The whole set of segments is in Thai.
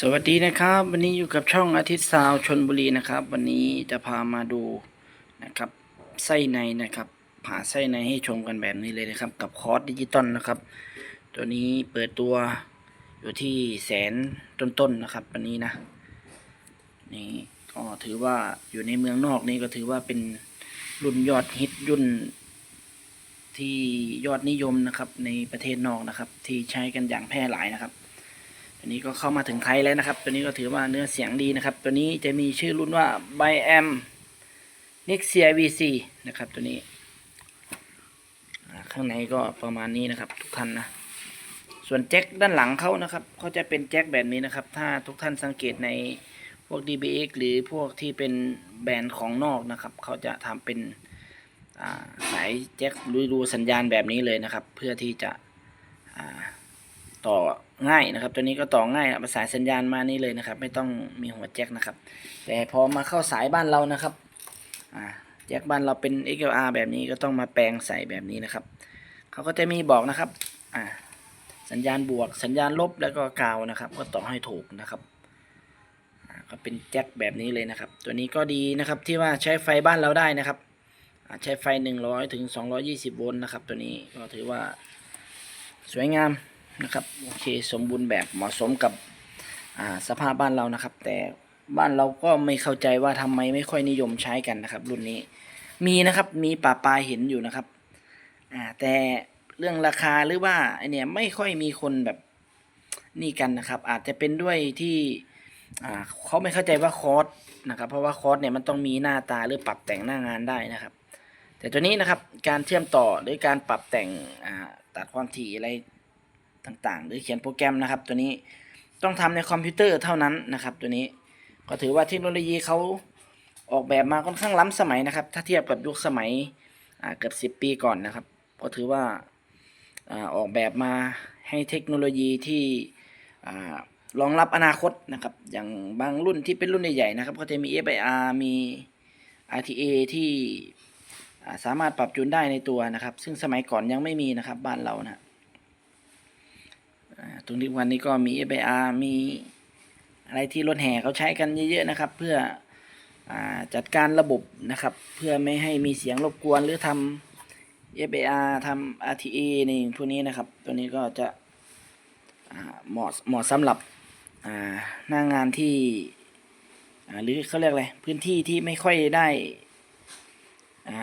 สวัสดีนะครับ วันนี้อยู่กับช่องอาทิตย์ซาวชนบุรีนะครับ วันนี้จะพามาดูนะครับไส้ในนะครับผ่าไส้ในให้ชมกันแบบนี้เลยนะครับ กับคอร์สดิจิตอลนะครับ ตัวนี้เปิดตัวอยู่ที่แสนต้นๆนะครับ วันนี้นะนี่ก็ถือว่าอยู่ในเมืองนอกนี่ก็ถือว่าเป็นรุ่นยอดฮิตรุ่นที่ยอดนิยมนะครับ ในประเทศนอกนะครับ ที่ใช้กันอย่างแพร่หลายนะครับ ตัวนี้ก็เข้ามาถึงไทยแล้วนะครับ ตัวนี้ก็ถือว่าเนื้อเสียงดีนะครับ ตัวนี้จะมีชื่อรุ่นว่า b y m Nexia VC นะครับตัวนี้ข้างในก็ประมาณนี้นะครับ ทุกท่านนะส่วนแจ็คด้านหลังเขานะครับเขาจะเป็นแจ็คแบบนี้นะครับ ถ้าทุกท่านสังเกตในพวก DBX หรือพวกที่เป็นแบรนด์ของนอกนะครับ เขาจะทำเป็นสายแจ็ครูๆสัญญาณแบบนี้เลยนะครับ เพื่อที่จะ ต่อง่ายนะครับ ตัวนี้ก็ต่อง่ายครับสายสัญญาณมานี่เลยนะครับ ไม่ต้องมีหัวแจ็คนะครับ แต่พอมาเข้าสายบ้านเรานะครับแจ็คบ้านเราเป็น XLR แบบนี้ก็ต้องมาแปลงใส่แบบนี้นะครับเขาก็จะมีบอกนะครับสัญญาณบวกสัญญาณลบแล้วก็กาวนะครับ ก็ต่อให้ถูกนะครับก็เป็นแจ็คแบบนี้เลยนะครับ ตัวนี้ก็ดีนะครับที่ว่าใช้ไฟบ้านเราได้นะครับใช้ไฟ 100ถึง220 โวลต์นะครับ ตัวนี้ก็ถือว่าสวยงาม นะครับโอเคสมบูรณ์แบบเหมาะสมกับสภาพบ้านเรานะครับ แต่บ้านเราก็ไม่เข้าใจว่าทำไมไม่ค่อยนิยมใช้กันนะครับ รุ่นนี้มีนะครับมีป่าปลายเห็นอยู่นะครับอ่าแต่เรื่องราคาหรือว่าไอเนี่ยไม่ค่อยมีคนแบบนี่กันนะครับ อาจจะเป็นด้วยที่อ่าเขาไม่เข้าใจว่าคอร์สนะครับ เพราะว่าคอร์สเนี่ยมันต้องมีหน้าตาหรือปรับแต่งหน้างานได้นะครับ แต่ตัวนี้นะครับการเชื่อมต่อหรือการปรับแต่งอ่าตัดความถี่อะไร ต่างๆ หรือเขียนโปรแกรมนะครับ ตัวนี้ต้องทำในคอมพิวเตอร์เท่านั้นนะครับ ตัวนี้ก็ถือว่าเทคโนโลยีเขาออกแบบมาค่อนข้างล้ำสมัยนะครับ ถ้าเทียบกับยุคสมัยเกือบสิบปีก่อนนะครับ ก็ถือว่าอออกแบบมาให้เทคโนโลยีที่รองรับอนาคตนะครับ อย่างบางรุ่นที่เป็นรุ่นใหญ่ๆนะครับ ก็จะมี FIR มี RTA ที่สามารถปรับจูนได้ในตัวนะครับ ซึ่งสมัยก่อนยังไม่มีนะครับบ้านเรานะอ่า ตรงนี้วันนี้ก็มี FIR มีอะไรที่รถแห่เขาใช้กันเยอะๆนะครับ เพื่ออจัดการระบบนะครับ เพื่อไม่ให้มีเสียงรบกวนหรือทำ FIR ทำ RTA นี่พวกนี้นะครับ ตัวนี้ก็จะเหมาะเหมาะสำหรับหน้างานที่หรือเขาเรียกอะไรพื้นที่ที่ไม่ค่อยได้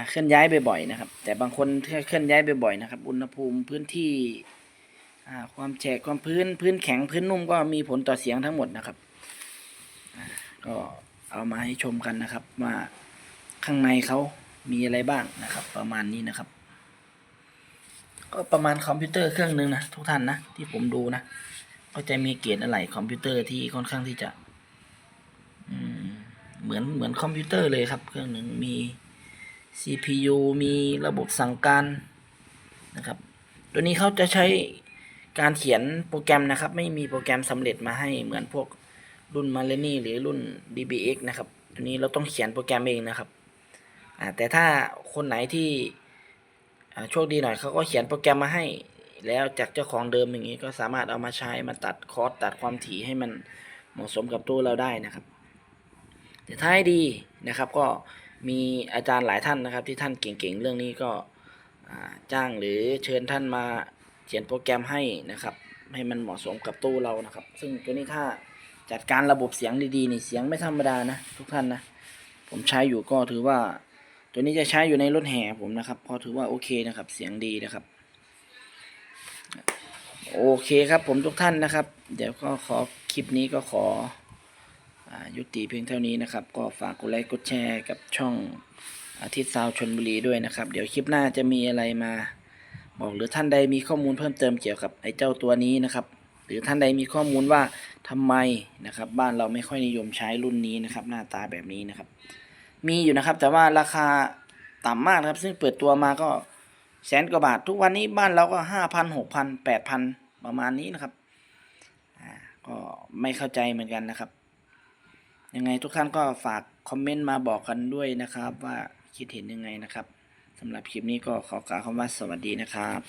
เคลื่อนย้ายบ่อยๆนะครับ แต่บางคนเคลื่อนย้ายบ่อยๆนะครับ อุณหภูมิพื้นที่ ความแฉกความพื้นพื้นแข็งพื้นนุ่มก็มีผลต่อเสียงทั้งหมดนะครับ ก็เอามาให้ชมกันนะครับว่าข้างในเขามีอะไรบ้างนะครับ ประมาณนี้นะครับ ก็ประมาณคอมพิวเตอร์เครื่องหนึ่งนะทุกท่านนะที่ผมดูนะก็จะมีเกียรอะไรคอมพิวเตอร์ที่ค่อนข้างที่จะเหมือนเหมือนคอมพิวเตอร์เลยครับ เครื่องหนึ่งมี CPU มีระบบสั่งการนะครับ ตัวนี้เขาจะใช้ การเขียนโปรแกรมนะครับ ไม่มีโปรแกรมสำเร็จมาให้เหมือนพวกรุ่น m a l e n i หรือรุ่น DBX นะครับตัวนี้เราต้องเขียนโปรแกรมเองนะครับแต่ถ้าคนไหนที่โชคดีหน่อยเขาก็เขียนโปรแกรมมาให้ แล้วจากเจ้าของเดิมอย่างนี้ก็สามารถเอามาใช้มาตัดคอร์สตัดความถี่ให้มันเหมาะสมกับตัวเราได้นะครับแต่ถ้าให้ดีนะครับก็มีอาจารย์หลายท่านนะครับ ที่ท่านเก่งๆเรื่องนี้ก็จ้างหรือเชิญท่านมา เขียนโปรแกรมให้นะครับ ให้มันเหมาะสมกับตู้เรานะครับ ซึ่งตัวนี้ถ้าจัดการระบบเสียงดีๆนี่เสียงไม่ธรรมดานะ ทุกท่านนะ ผมใช้อยู่ก็ถือว่า ตัวนี้จะใช้อยู่ในรถแห่ผมนะครับก็ถือว่าโอเคนะครับ เสียงดีนะครับโอเคครับผมทุกท่านนะครับ เดี๋ยวก็ขอคลิปนี้ก็ขออายุติเพียงเท่านี้นะครับ ก็ฝากกดไลค์กดแชร์กับช่องอาทิตย์ซาวชนบุรีด้วยนะครับ เดี๋ยวคลิปหน้าจะมีอะไรมา บอกหรือท่านใดมีข้อมูลเพิ่มเติมเกี่ยวกับไอ้เจ้าตัวนี้นะครับ หรือท่านใดมีข้อมูลว่าทำไมนะครับ บ้านเราไม่ค่อยนิยมใช้รุ่นนี้นะครับ หน้าตาแบบนี้นะครับ มีอยู่นะครับ แต่ว่าราคาต่ำมากนะครับ ซึ่งเปิดตัวมาก็แสนกว่าบาท ทุกวันนี้บ้านเราก็ห้าพันหกพันแปดพันประมาณนี้นะครับอ่าก็ไม่เข้าใจเหมือนกันนะครับ ยังไงทุกท่านก็ฝากคอมเมนต์มาบอกกันด้วยนะครับ ว่าคิดเห็นยังไงนะครับ สำหรับคลิปนี้ก็ขอกล่าวคำว่าสวัสดีนะครับ